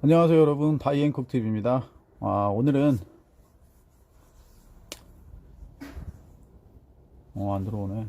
안녕하세요 여러분. 다이앤쿡TV입니다. 아, 오늘은 어 안들어오네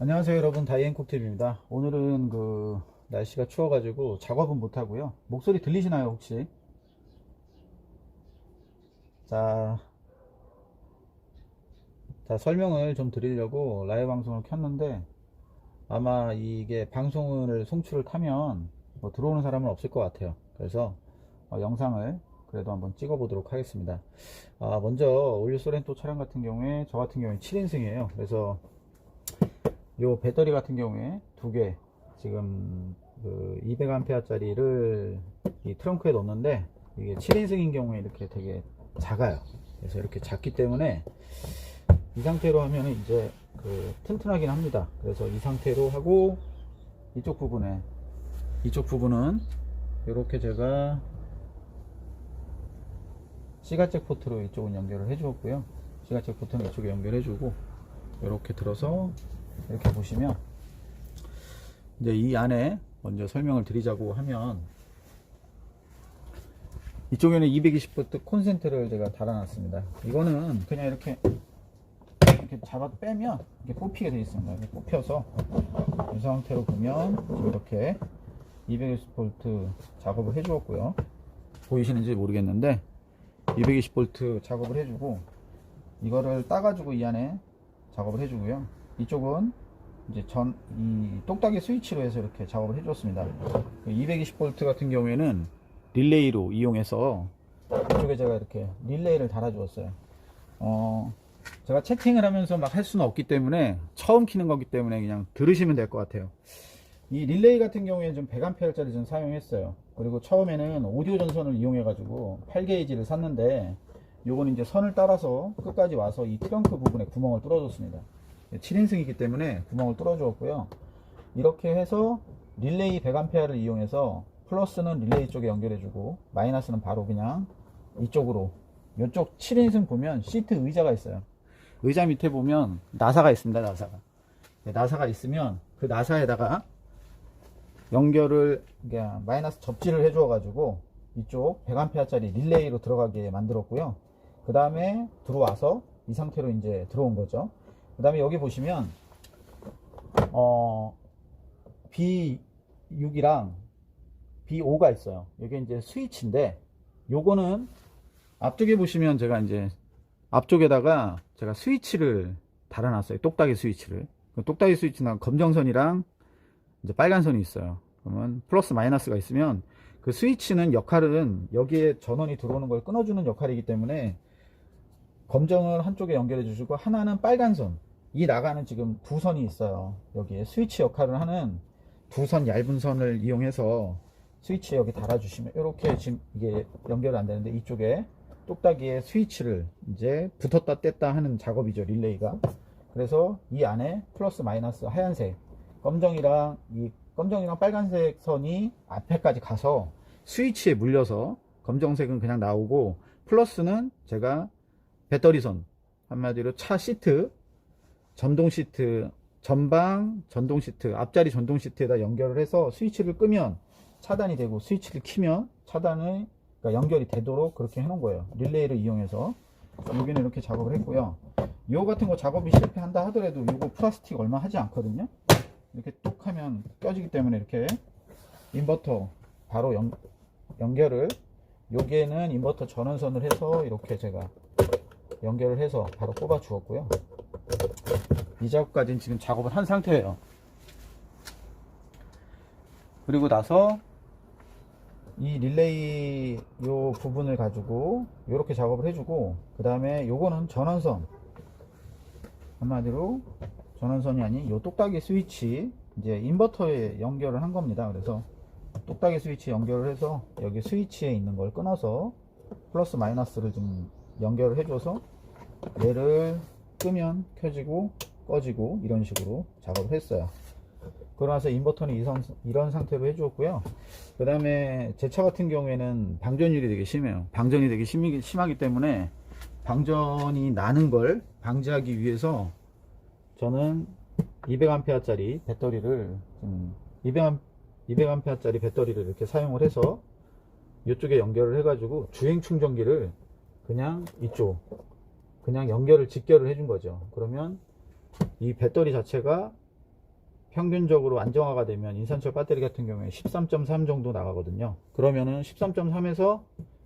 안녕하세요 여러분. 다이앤쿡TV입니다. 오늘은 그 날씨가 추워가지고 작업은 못하고요. 목소리 들리시나요 혹시? 자, 자 설명을 좀 드리려고 라이브 방송을 켰는데 아마 이게 방송을 송출을 타면 뭐 들어오는 사람은 없을 것 같아요. 그래서 어, 영상을 그래도 한번 찍어 보도록 하겠습니다. 아, 먼저 올류 소렌토 차량 같은 경우에 저 같은 경우에 7인승이에요. 그래서 요 배터리 같은 경우에 두개 지금 그 200A짜리를 이 트렁크에 넣었는데 이게 7인승인 경우에 이렇게 되게 작아요. 그래서 이렇게 작기 때문에 이 상태로 하면은 이제 그 튼튼하긴 합니다. 그래서 이 상태로 하고 이쪽 부분에 이쪽 부분은 이렇게 제가 시가잭 포트로 이쪽은 연결을 해 주었고요. 시가잭 포트는 이쪽에 연결해 주고 이렇게 들어서 이렇게 보시면 이제 이 안에 먼저 설명을 드리자고 하면 이쪽에는 220V 콘센트를 제가 달아놨습니다. 이거는 그냥 이렇게 이렇게 잡아 빼면 이렇게 뽑히게 되어 있습니다. 이렇게 뽑혀서 이 상태로 보면 이렇게 220V 작업을 해주었고요. 보이시는지 모르겠는데 220V 작업을 해주고 이거를 따가지고 이 안에 작업을 해주고요. 이쪽은 이제 전, 이 똑딱이 스위치로 해서 이렇게 작업을 해줬습니다. 220V 같은 경우에는 릴레이로 이용해서 이쪽에 제가 이렇게 릴레이를 달아주었어요. 어, 제가 채팅을 하면서 막 할 수는 없기 때문에 처음 키는 거기 때문에 그냥 들으시면 될 것 같아요. 이 릴레이 같은 경우에는 좀 100A짜리 좀 사용했어요. 그리고 처음에는 오디오 전선을 이용해가지고 8게이지를 샀는데 요건 이제 선을 따라서 끝까지 와서 이 트렁크 부분에 구멍을 뚫어줬습니다. 7인승이기 때문에 구멍을 뚫어주었고요. 이렇게 해서 릴레이 100A를 이용해서 플러스는 릴레이 쪽에 연결해주고 마이너스는 바로 그냥 이쪽으로 이쪽 7인승 보면 시트 의자가 있어요. 의자 밑에 보면 나사가 있습니다. 나사가 네, 나사가 있으면 그 나사에다가 연결을 마이너스 접지를 해주어 가지고 이쪽 100A짜리 릴레이로 들어가게 만들었고요. 그 다음에 들어와서 이 상태로 이제 들어온 거죠. 그 다음에 여기 보시면 어 B6이랑 B5가 있어요. 이게 이제 스위치인데 요거는 앞쪽에 보시면 제가 이제 앞쪽에다가 제가 스위치를 달아놨어요. 똑딱이 스위치를. 그 똑딱이 스위치는 검정선이랑 이제 빨간 선이 있어요. 그러면 플러스 마이너스가 있으면 그 스위치는 역할은 여기에 전원이 들어오는 걸 끊어주는 역할이기 때문에 검정을 한쪽에 연결해 주시고 하나는 빨간 선. 이 나가는 지금 두 선이 있어요. 여기에 스위치 역할을 하는 두 선 얇은 선을 이용해서 스위치 여기 달아주시면 이렇게 지금 이게 연결이 안 되는데 이쪽에 똑딱이에 스위치를 이제 붙었다 뗐다 하는 작업이죠 릴레이가 그래서 이 안에 플러스 마이너스 하얀색 검정이랑 이 검정이랑 빨간색 선이 앞에까지 가서 스위치에 물려서 검정색은 그냥 나오고 플러스는 제가 배터리 선 한마디로 차 시트 전동 시트 전방 전동 시트, 앞자리 전동 시트에다 연결을 해서 스위치를 끄면 차단이 되고 스위치를 키면 차단이 그러니까 연결이 되도록 그렇게 해놓은 거예요. 릴레이를 이용해서 여기는 이렇게 작업을 했고요. 요 같은 거 작업이 실패한다 하더라도 요거 플라스틱 얼마 하지 않거든요. 이렇게 뚝 하면 껴지기 때문에 이렇게 인버터 바로 연, 연결을 여기에는 인버터 전원선을 해서 이렇게 제가 연결을 해서 바로 꼽아 주었고요. 이 작업까지는 지금 작업을 한 상태예요. 그리고 나서 이 릴레이 요 부분을 가지고 이렇게 작업을 해주고 그 다음에 요거는 전원선 한마디로 전원선이 아닌 요 똑딱이 스위치 이제 인버터에 연결을 한 겁니다. 그래서 똑딱이 스위치 연결을 해서 여기 스위치에 있는 걸 끊어서 플러스 마이너스를 좀 연결을 해줘서 얘를 끄면 켜지고 꺼지고 이런 식으로 작업을 했어요. 그러나서 인버터는 이런, 이런 상태로 해주었고요. 그 다음에 제 차 같은 경우에는 방전율이 되게 심해요. 방전이 되게 심히, 심하기 때문에 방전이 나는 걸 방지하기 위해서 저는 200A짜리 배터리를 좀 200A, 200A짜리 배터리를 이렇게 사용을 해서 이쪽에 연결을 해가지고 주행 충전기를 그냥 이쪽 그냥 연결을 직결을 해준 거죠. 그러면 이 배터리 자체가 평균적으로 안정화가 되면 인산철 배터리 같은 경우에 13.3 정도 나가거든요. 그러면은 13.3에서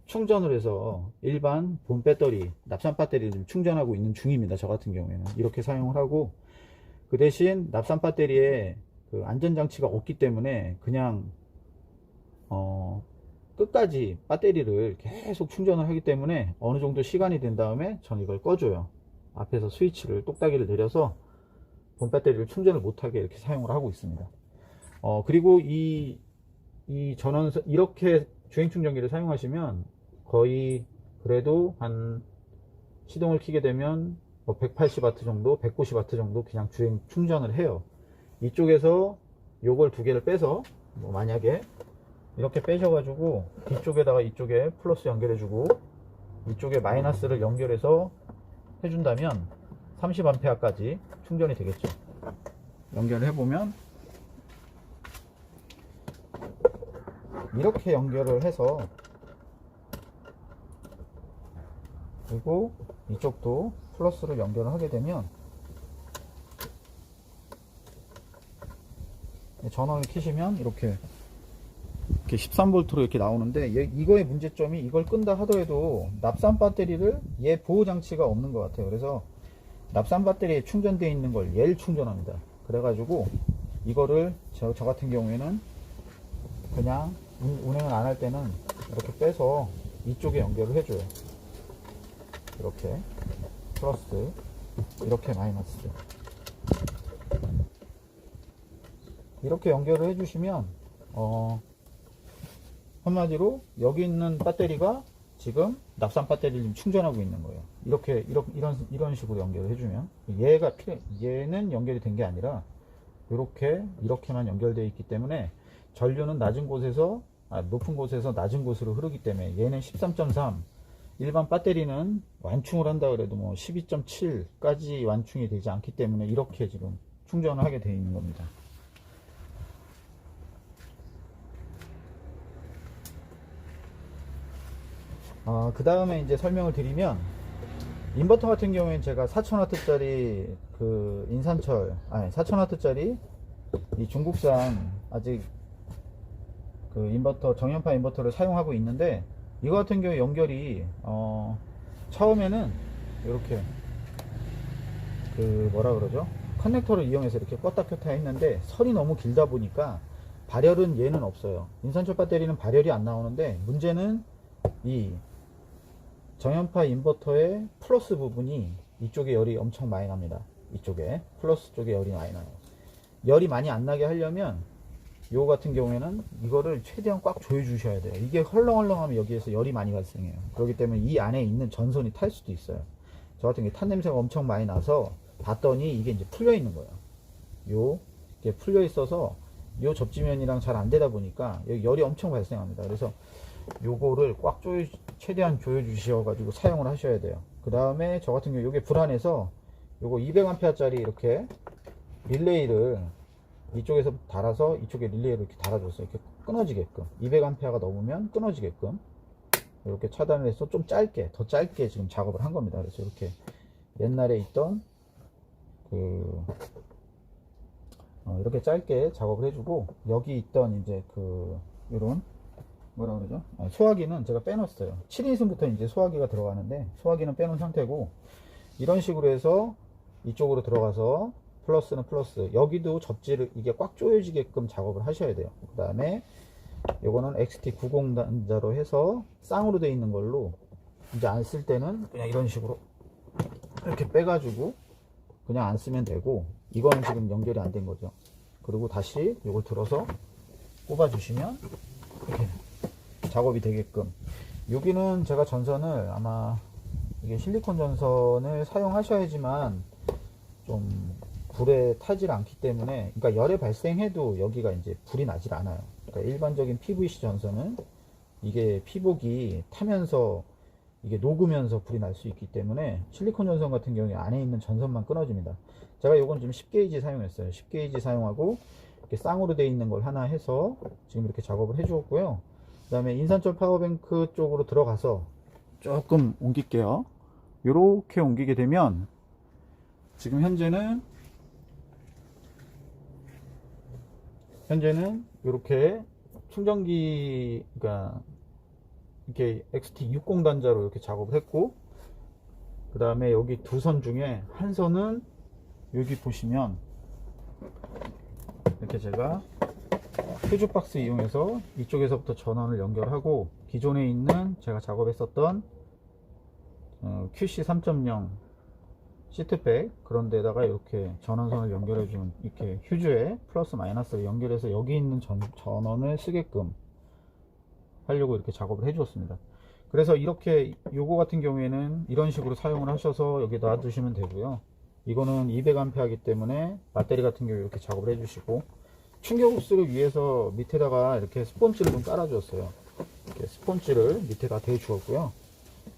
충전을 해서 일반 본 배터리, 납산 배터리를 충전하고 있는 중입니다. 저 같은 경우에는 이렇게 사용을 하고 그 대신 납산 배터리에 그 안전장치가 없기 때문에 그냥 어 끝까지 배터리를 계속 충전을 하기 때문에 어느 정도 시간이 된 다음에 전 이걸 꺼줘요. 앞에서 스위치를 똑딱이를 내려서 본 배터리를 충전을 못하게 이렇게 사용을 하고 있습니다. 어, 그리고 이, 이 전원, 이렇게 주행 충전기를 사용하시면 거의 그래도 한 시동을 키게 되면 뭐 180W 정도, 190W 정도 그냥 주행 충전을 해요. 이쪽에서 요걸 두 개를 빼서 뭐 만약에 이렇게 빼셔가지고 뒤쪽에다가 이쪽에 플러스 연결해주고 이쪽에 마이너스를 연결해서 해준다면 30A까지 충전이 되겠죠. 연결을 해보면 이렇게 연결을 해서 그리고 이쪽도 플러스를 연결을 하게 되면 전원을 키시면 이렇게 이렇게 13V로 이렇게 나오는데 얘- 이거의 문제점이 이걸 끈다 하더라도 납산 배터리를 얘 보호 장치가 없는 것 같아요. 그래서 납산 배터리에 충전되어 있는 걸 얘를 충전합니다. 그래가지고 이거를 저, 저 같은 경우에는 그냥 운- 운행을 안 할 때는 이렇게 빼서 이쪽에 연결을 해줘요. 이렇게 플러스 이렇게 마이너스 이렇게 연결을 해주시면 어, 한마디로 여기 있는 배터리가 지금 납산 배터리를 지금 충전하고 있는 거예요. 이렇게 이런 이런 이런 식으로 연결을 해주면 얘가 필요 얘는 연결이 된 게 아니라 이렇게 이렇게만 연결되어 있기 때문에 전류는 낮은 곳에서 아, 높은 곳에서 낮은 곳으로 흐르기 때문에 얘는 13.3 일반 배터리는 완충을 한다 그래도 뭐 12.7까지 완충이 되지 않기 때문에 이렇게 지금 충전을 하게 되어 있는 겁니다. 아, 그 다음에 이제 설명을 드리면, 인버터 같은 경우에는 제가 4000W짜리 그 인산철, 아니, 4000W짜리 이 중국산 아직 그 인버터, 정연파 인버터를 사용하고 있는데, 이거 같은 경우에 연결이, 어, 처음에는 이렇게 그 뭐라 그러죠? 커넥터를 이용해서 이렇게 껐다 켰다 했는데, 선이 너무 길다 보니까 발열은 얘는 없어요. 인산철 배터리는 발열이 안 나오는데, 문제는 이 정연파 인버터의 플러스 부분이 이쪽에 열이 엄청 많이 납니다. 이쪽에 플러스 쪽에 열이 많이 나요. 열이 많이 안 나게 하려면 요 같은 경우에는 이거를 최대한 꽉 조여 주셔야 돼요. 이게 헐렁헐렁하면 여기에서 열이 많이 발생해요. 그렇기 때문에 이 안에 있는 전선이 탈 수도 있어요. 저 같은 경우에 탄 냄새가 엄청 많이 나서 봤더니 이게 이제 풀려 있는 거예요. 요 이게 풀려 있어서 요 접지면이랑 잘 안 되다 보니까 여기 열이 엄청 발생합니다. 그래서 요거를 꽉 조여 최대한 조여 주셔 가지고 사용을 하셔야 돼요. 그 다음에 저 같은 경우 요게 불안해서 요거 200A 짜리 이렇게 릴레이를 이쪽에서 달아서 이쪽에 릴레이를 이렇게 달아줬어요. 이렇게 끊어지게끔. 200A가 넘으면 끊어지게끔. 이렇게 차단을 해서 좀 짧게, 더 짧게 지금 작업을 한 겁니다. 그래서 이렇게 옛날에 있던 그, 어, 이렇게 짧게 작업을 해주고, 여기 있던 이제 그, 요런, 뭐라 그러죠? 아, 소화기는 제가 빼놨어요. 7인승부터 이제 소화기가 들어가는데, 소화기는 빼놓은 상태고, 이런 식으로 해서 이쪽으로 들어가서 플러스는 플러스 여기도 접지를 이게 꽉 조여지게끔 작업을 하셔야 돼요 그 다음에 요거는 XT90 단자로 해서 쌍으로 되어 있는 걸로 이제 안 쓸 때는 그냥 이런 식으로 이렇게 빼가지고 그냥 안 쓰면 되고 이거는 지금 연결이 안 된 거죠 그리고 다시 이걸 들어서 꼽아 주시면 이렇게 작업이 되게끔 여기는 제가 전선을 아마 이게 실리콘 전선을 사용하셔야지만 좀 불에 타질 않기 때문에 그러니까 열에 발생해도 여기가 이제 불이 나질 않아요. 그러니까 일반적인 PVC 전선은 이게 피복이 타면서 이게 녹으면서 불이 날 수 있기 때문에 실리콘 전선 같은 경우에 안에 있는 전선만 끊어집니다. 제가 요건 지금 10게이지 사용했어요. 10게이지 사용하고 이렇게 쌍으로 되어 있는 걸 하나 해서 지금 이렇게 작업을 해 주었고요. 그 다음에 인산철 파워뱅크 쪽으로 들어가서 조금 옮길게요. 이렇게 옮기게 되면 지금 현재는 현재는 이렇게 충전기 그러니까 이렇게 XT60 단자로 이렇게 작업을 했고 그 다음에 여기 두 선 중에 한 선은 여기 보시면 이렇게 제가 퓨즈박스 이용해서 이쪽에서부터 전원을 연결하고 기존에 있는 제가 작업했었던 어, QC 3.0 시트백 그런 데다가 이렇게 전원선을 연결해 준 이렇게 휴즈에 플러스 마이너스를 연결해서 여기 있는 전, 전원을 쓰게끔 하려고 이렇게 작업을 해 주었습니다. 그래서 이렇게 요거 같은 경우에는 이런 식으로 사용을 하셔서 여기 놔두시면 되고요. 이거는 200A 하기 때문에 배터리 같은 경우 이렇게 작업을 해 주시고 충격 흡수를 위해서 밑에다가 이렇게 스폰지를 좀 깔아 주었어요. 이렇게 스폰지를 밑에다 대 주었고요.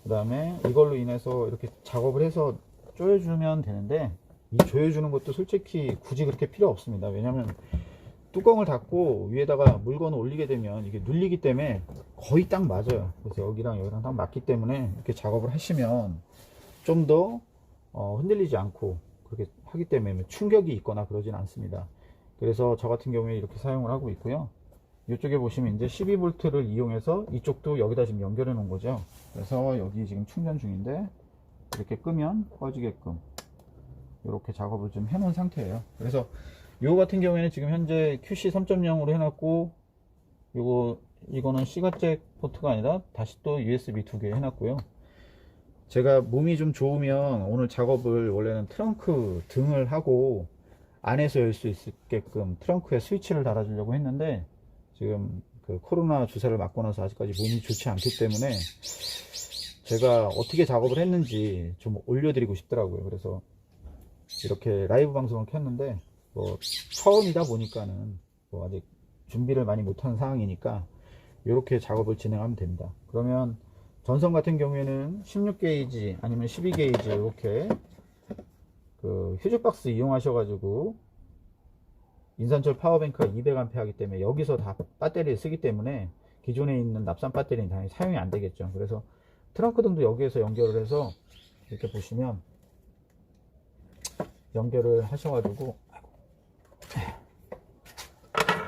그 다음에 이걸로 인해서 이렇게 작업을 해서 조여주면 되는데 이 조여주는 것도 솔직히 굳이 그렇게 필요 없습니다. 왜냐면 뚜껑을 닫고 위에다가 물건을 올리게 되면 이게 눌리기 때문에 거의 딱 맞아요. 그래서 여기랑 여기랑 딱 맞기 때문에 이렇게 작업을 하시면 좀더 어, 흔들리지 않고 그렇게 하기 때문에 충격이 있거나 그러진 않습니다 그래서 저 같은 경우에 이렇게 사용을 하고 있고요. 이쪽에 보시면 이제 12V를 이용해서 이쪽도 여기다 지금 연결해 놓은 거죠. 그래서 여기 지금 충전 중인데 이렇게 끄면 꺼지게끔 이렇게 작업을 좀 해 놓은 상태예요. 그래서 이거 같은 경우에는 지금 현재 QC 3.0으로 해놨고 요거 이거는 C가잭 포트가 아니라 다시 또 USB 두 개 해놨고요. 제가 몸이 좀 좋으면 오늘 작업을 원래는 트렁크 등을 하고 안에서 열 수 있게끔 트렁크에 스위치를 달아주려고 했는데 지금 그 코로나 주사를 맞고 나서 아직까지 몸이 좋지 않기 때문에 제가 어떻게 작업을 했는지 좀 올려드리고 싶더라고요. 그래서 이렇게 라이브 방송을 켰는데 뭐 처음이다 보니까는 뭐 아직 준비를 많이 못한 상황이니까 이렇게 작업을 진행하면 됩니다. 그러면 전선 같은 경우에는 16게이지 아니면 12게이지 이렇게 그 휴즈 박스 이용하셔가지고 인산철 파워뱅크가 200A 하기 때문에 여기서 다 배터리를 쓰기 때문에 기존에 있는 납산 배터리는 당연히 사용이 안 되겠죠. 그래서 트렁크 등도 여기에서 연결을 해서 이렇게 보시면 연결을 하셔가지고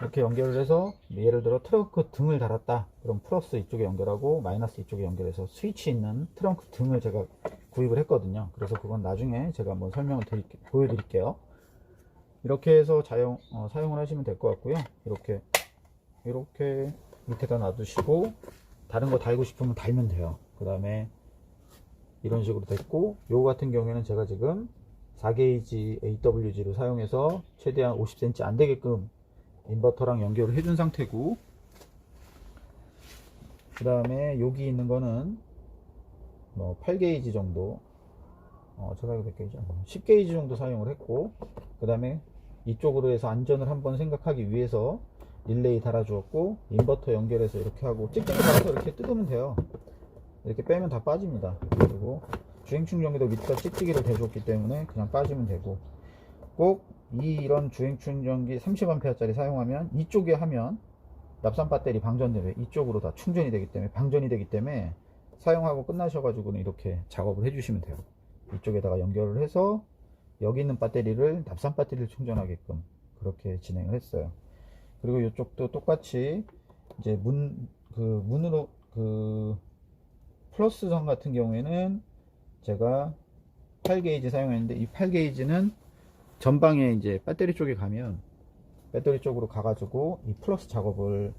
이렇게 연결을 해서 예를 들어 트렁크 등을 달았다 그럼 플러스 이쪽에 연결하고 마이너스 이쪽에 연결해서 스위치 있는 트렁크 등을 제가 구입을 했거든요. 그래서 그건 나중에 제가 한번 설명을 드릴게, 보여드릴게요. 이렇게 해서 자용, 어, 사용을 하시면 될 것 같고요. 이렇게 이렇게 밑에다 놔두시고 다른 거 달고 싶으면 달면 돼요. 그 다음에 이런 식으로 됐고 요거 같은 경우에는 제가 지금 4게이지 AWG를 사용해서 최대한 50cm 안 되게끔 인버터랑 연결을 해준 상태고 그 다음에 여기 있는 거는 뭐 8게이지 정도 어 제가 이거 몇 게이지 10게이지 정도 사용을 했고 그 다음에 이쪽으로 해서 안전을 한번 생각하기 위해서 릴레이 달아 주었고 인버터 연결해서 이렇게 하고 찍찍이 달아서 이렇게 뜯으면 돼요. 이렇게 빼면 다 빠집니다. 그리고 주행 충전기도 밑에다 찍찍이를 대줬기 때문에 그냥 빠지면 되고 꼭이 이런 주행 충전기 30A짜리 사용하면 이쪽에 하면 납산 배터리 방전되면 이쪽으로 다 충전이 되기 때문에 방전이 되기 때문에 사용하고 끝나셔가지고는 이렇게 작업을 해주시면 돼요. 이쪽에다가 연결을 해서 여기 있는 배터리를 납산 배터리를 충전하게끔 그렇게 진행을 했어요. 그리고 이쪽도 똑같이 이제 문 그 문으로 그 플러스 선 같은 경우에는 제가 8게이지 사용했는데 이 8게이지는 전방에 이제 배터리 쪽에 가면 배터리 쪽으로 가가지고 이 플러스 작업을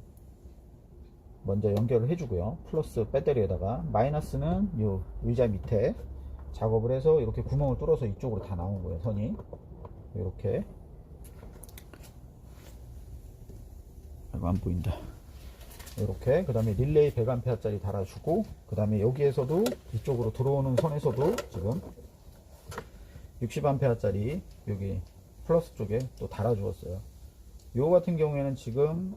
먼저 연결을 해주고요. 플러스 배터리에다가 마이너스는 이 의자 밑에 작업을 해서 이렇게 구멍을 뚫어서 이쪽으로 다 나온 거예요. 선이 이렇게 이거 안 보인다. 이렇게 그 다음에 릴레이 100A짜리 달아주고 그 다음에 여기에서도 이쪽으로 들어오는 선에서도 지금 60A짜리 여기 플러스 쪽에 또 달아주었어요. 요 같은 경우에는 지금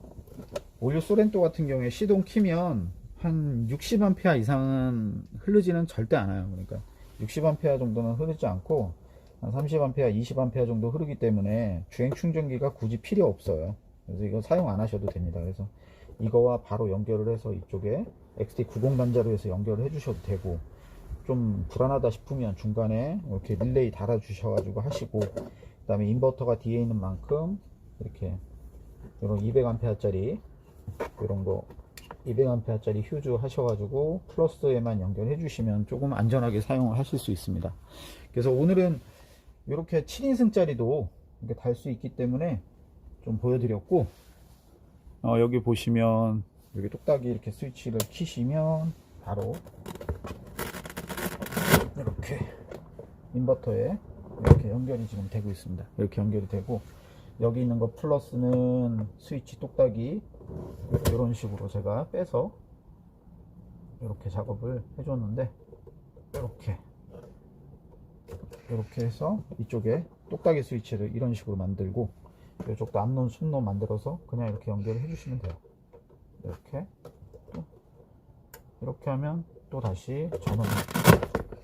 올류 소렌토 같은 경우에 시동 키면 한 60A 이상은 흐르지는 절대 않아요. 그러니까 60A 정도는 흐르지 않고 한 30A, 20A 정도 흐르기 때문에 주행 충전기가 굳이 필요 없어요. 그래서 이거 사용 안 하셔도 됩니다. 그래서 이거와 바로 연결을 해서 이쪽에 XT90 단자로 해서 연결을 해 주셔도 되고 좀 불안하다 싶으면 중간에 이렇게 릴레이 달아 주셔가지고 하시고 그 다음에 인버터가 뒤에 있는 만큼 이렇게 이런 200A짜리 이런 거 200A짜리 휴즈 하셔가지고 플러스에만 연결해 주시면 조금 안전하게 사용을 하실 수 있습니다. 그래서 오늘은 이렇게 7인승짜리도 이렇게 달 수 있기 때문에 좀 보여드렸고 어, 여기 보시면 여기 똑딱이 이렇게 스위치를 키시면 바로 이렇게 인버터에 이렇게 연결이 지금 되고 있습니다. 이렇게 연결이 되고 여기 있는 거 플러스는 스위치 똑딱이 이런 식으로 제가 빼서 이렇게 작업을 해줬는데 이렇게. 이렇게 해서 이쪽에 똑딱이 스위치를 이런 식으로 만들고 이쪽도 앞론 순론 만들어서 그냥 이렇게 연결을 해주시면 돼요. 이렇게. 또 이렇게 하면 또 다시 전원이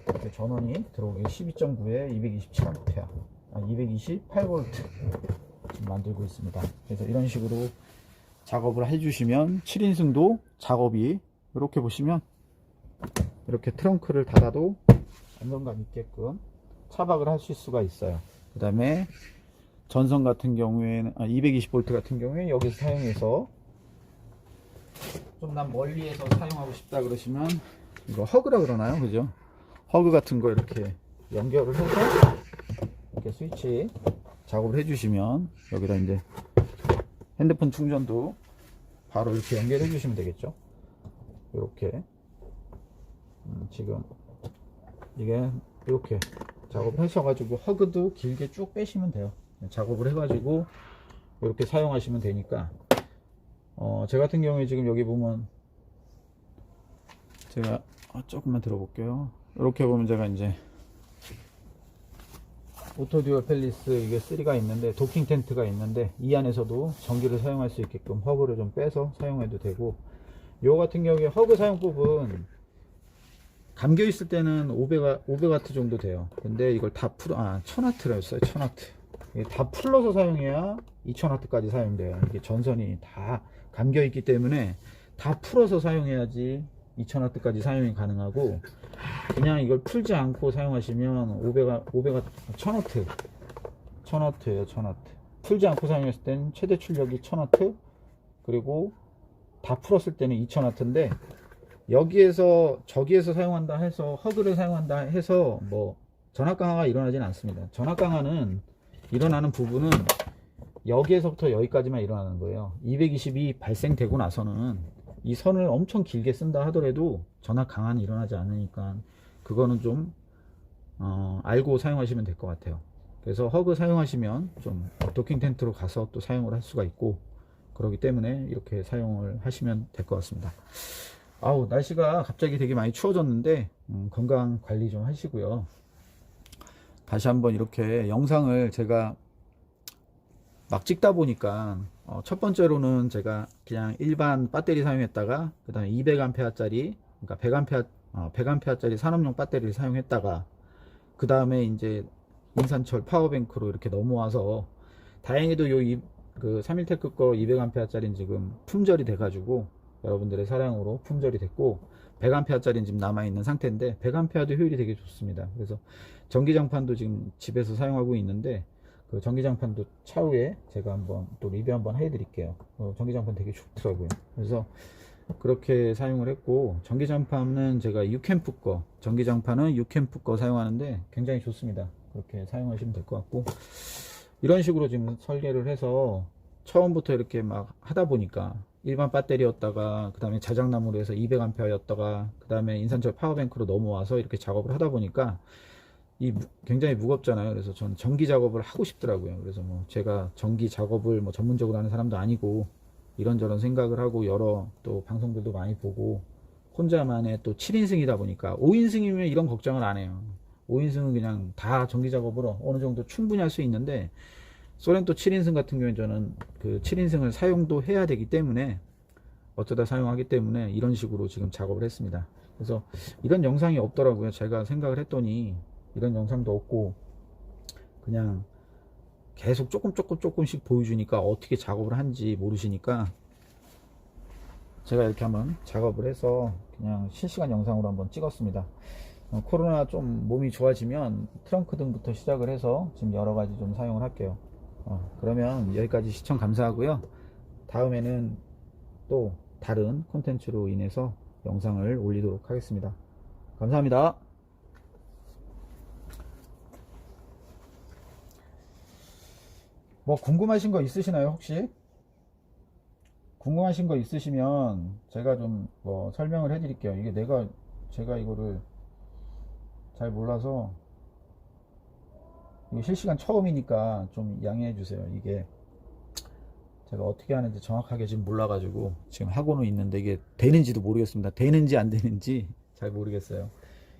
이렇게 전원이 들어오게. 12.9에 227A 아, 228V 지금 만들고 있습니다. 그래서 이런 식으로 작업을 해주시면 7인승도 작업이 이렇게 보시면 이렇게 트렁크를 닫아도 안정감 있게끔 차박을 하실 수가 있어요. 그 다음에 전선 같은 경우에는 아, 220V 같은 경우에 여기서 사용해서 좀 난 멀리에서 사용하고 싶다 그러시면 이거 허그라 그러나요? 그죠? 허그 같은 거 이렇게 연결을 해서 이렇게 스위치 작업을 해주시면 여기다 이제 핸드폰 충전도 바로 이렇게 연결해 주시면 되겠죠? 이렇게. 음, 지금 이게 이렇게 작업 하셔가지고 허그도 길게 쭉 빼시면 돼요. 작업을 해가지고 이렇게 사용하시면 되니까. 어, 제 같은 경우에 지금 여기 보면 제가 아, 조금만 들어볼게요. 이렇게 보면 제가 이제 오토 듀얼 팰리스 이게 3가 있는데 도킹 텐트가 있는데 이 안에서도 전기를 사용할 수 있게끔 허그를 좀 빼서 사용해도 되고 요 같은 경우에 허그 사용법은 감겨 있을 때는 500, 500와트 정도 돼요. 근데 이걸 다 풀어 아 1000와트라 했어요 1000와트. 이게 다 풀러서 사용해야 2000와트까지 사용돼요. 이게 전선이 다 감겨 있기 때문에 다 풀어서 사용해야지 2000와트까지 사용이 가능하고 그냥 이걸 풀지 않고 사용하시면 500, 500, 1000와트. 1000와트예요 1000와트. 풀지 않고 사용했을 때는 최대 출력이 1000와트. 그리고 다 풀었을 때는 2000와트인데 여기에서 저기에서 사용한다 해서 허그를 사용한다 해서 뭐 전압 강화가 일어나지는 않습니다. 전압 강화는 일어나는 부분은 여기에서부터 여기까지만 일어나는 거예요. 220이 발생되고 나서는 이 선을 엄청 길게 쓴다 하더라도 전압 강화는 일어나지 않으니까 그거는 좀 어, 알고 사용하시면 될 것 같아요. 그래서 허그 사용하시면 좀 도킹 텐트로 가서 또 사용을 할 수가 있고 그렇기 때문에 이렇게 사용을 하시면 될 것 같습니다. 아우 날씨가 갑자기 되게 많이 추워졌는데 음, 건강 관리 좀 하시고요. 다시 한번 이렇게 영상을 제가 막 찍다 보니까 어, 첫 번째로는 제가 그냥 일반 배터리 사용했다가 그 다음에 200A 짜리 그러니까 100A 어, 100A 짜리 산업용 배터리를 사용했다가 그 다음에 이제 인산철 파워뱅크로 이렇게 넘어와서 다행히도 요 이, 그 3일테크 거 200A짜리는 지금 품절이 돼가지고 여러분들의 사랑으로 품절이 됐고 100A짜리는 지금 남아있는 상태인데 100A도 효율이 되게 좋습니다. 그래서 전기장판도 지금 집에서 사용하고 있는데 그 전기장판도 차후에 제가 한번 또 리뷰 한번 해드릴게요. 어, 전기장판 되게 좋더라고요. 그래서 그렇게 사용을 했고 전기장판은 제가 유캠프 거 전기장판은 유캠프 거 사용하는데 굉장히 좋습니다. 그렇게 사용하시면 될 것 같고 이런 식으로 지금 설계를 해서 처음부터 이렇게 막 하다 보니까 일반 배터리였다가 그 다음에 자작나무로 해서 200A였다가 그 다음에 인산철 파워뱅크로 넘어와서 이렇게 작업을 하다 보니까 이 무- 굉장히 무겁잖아요. 그래서 저는 전기 작업을 하고 싶더라고요. 그래서 뭐 제가 전기 작업을 뭐 전문적으로 하는 사람도 아니고 이런저런 생각을 하고 여러 또 방송들도 많이 보고 혼자만의 또 7인승이다 보니까 5인승이면 이런 걱정을 안 해요. 5인승은 그냥 다 전기 작업으로 어느 정도 충분히 할 수 있는데 소렌토 7인승 같은 경우에 저는 그 7인승을 사용도 해야 되기 때문에 어쩌다 사용하기 때문에 이런 식으로 지금 작업을 했습니다. 그래서 이런 영상이 없더라고요. 제가 생각을 했더니 이런 영상도 없고 그냥 계속 조금 조금 조금씩 보여주니까 어떻게 작업을 하는지 모르시니까 제가 이렇게 한번 작업을 해서 그냥 실시간 영상으로 한번 찍었습니다. 어, 코로나 좀 몸이 좋아지면 트렁크 등부터 시작을 해서 지금 여러 가지 좀 사용을 할게요. 어, 그러면 여기까지 시청 감사하고요. 다음에는 또 다른 콘텐츠로 인해서 영상을 올리도록 하겠습니다. 감사합니다. 뭐 궁금하신 거 있으시나요 혹시? 궁금하신 거 있으시면 제가 좀 뭐 설명을 해 드릴게요. 이게 내가 제가 이거를 잘 몰라서 이게 실시간 처음이니까 좀 양해해 주세요. 이게 제가 어떻게 하는지 정확하게 지금 몰라 가지고 지금 하고는 있는데 이게 되는지도 모르겠습니다. 되는지 안 되는지 잘 모르겠어요.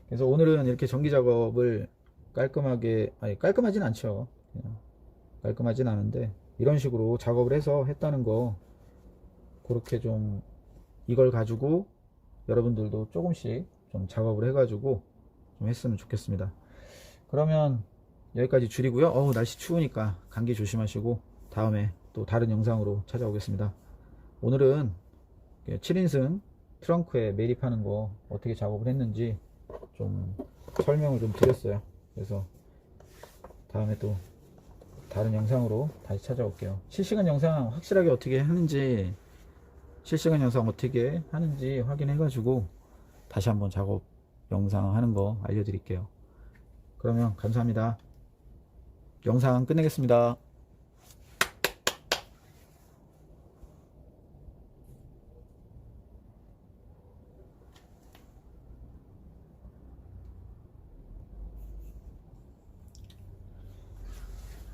그래서 오늘은 이렇게 전기 작업을 깔끔하게 아니 깔끔하진 않죠. 깔끔하진 않은데 이런 식으로 작업을 해서 했다는 거 그렇게 좀 이걸 가지고 여러분들도 조금씩 좀 작업을 해가지고 좀 했으면 좋겠습니다. 그러면 여기까지 줄이고요. 어우 날씨 추우니까 감기 조심하시고 다음에 또 다른 영상으로 찾아오겠습니다. 오늘은 7인승 트렁크에 매립하는 거 어떻게 작업을 했는지 좀 설명을 좀 드렸어요. 그래서 다음에 또 다른 영상으로 다시 찾아올게요. 실시간 영상 확실하게 어떻게 하는지 실시간 영상 어떻게 하는지 확인해 가지고 다시 한번 작업 영상 하는 거 알려드릴게요. 그러면 감사합니다. 영상 끝내겠습니다.